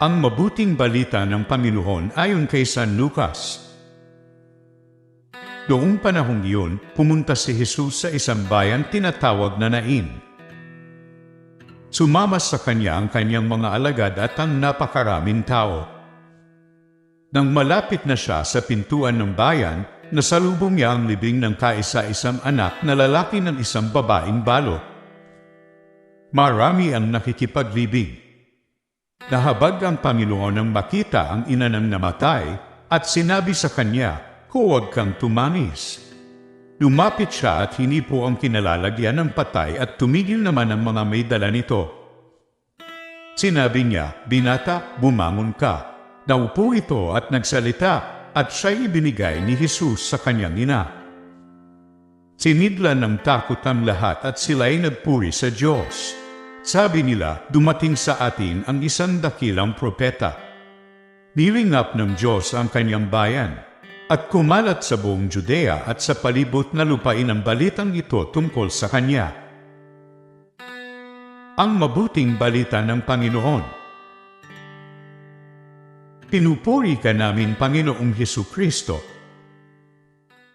Ang mabuting balita ng Panginoon ayon kay San Lucas. Noong panahong iyon, pumunta si Jesus sa isang bayan tinatawag na Nain. Sumama sa kanya ang kanyang mga alagad at ang napakaraming tao. Nang malapit na siya sa pintuan ng bayan, nasalubong niya ang libing ng kaisa-isang anak na lalaki ng isang babaeng balo. Marami ang nakikipaglibing. Nahabag ang Panginoon nang makita ang ina ng namatay at sinabi sa kanya, Huwag kang tumanis. Lumapit siya at hinipo ang kinalalagyan ng patay at tumigil naman ang mga may dala nito. Sinabi niya, Binata, bumangon ka. Naupo ito at nagsalita at siya'y ibinigay ni Jesus sa kanyang ina. Sinidlan ng takot ang lahat at sila'y nagpuri sa Diyos. Sabi nila, dumating sa atin ang isang dakilang propeta. Nilingap ng Diyos ang kanyang bayan at kumalat sa buong Judea at sa palibot na lupain ang balitang ito tungkol sa kanya. Ang mabuting balita ng Panginoon. Pinupuri ka namin, Panginoong Heso Kristo,